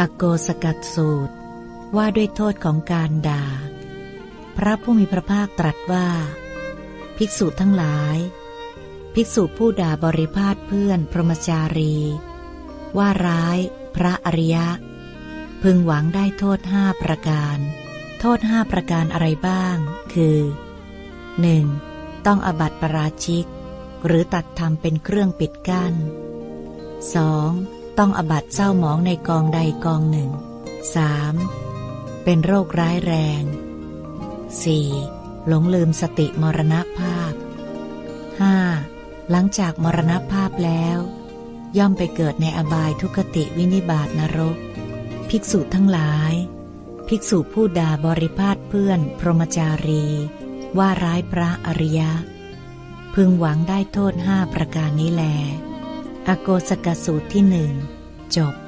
อโกสกัดสูตร ว่าด้วยโทษของการด่า พระผู้มีพระภาคตรัสว่า ภิกษุทั้งหลาย ภิกษุผู้ด่าบริพาทเพื่อนพรหมจารี ว่าร้าย พระอริยะ พึงหวังได้โทษห้าประการ โทษห้าประการอะไรบ้าง คือ 1. ต้องอบัติปราชิก หรือตัดทำเป็นเครื่องปิดกัน้น 2. ต้องอบัตเศร้าหมองในกองใดกองหนึ่ง 3. เป็นโรคร้ายแรง 4. หลงลืมสติมรณภาพ 5. หลังจากมรณภาพแล้ว ย่อมไปเกิดในอบายทุกติวินิบาตนรก ภิกษุทั้งหลาย ภิกษุผู้ด่าบริพาทเพื่อน พรหมจารี ว่าร้ายพระอริยะ พึงหวังได้โทษห้าประการนี้แล อโกสกสูตรที่หนึ่ง จบ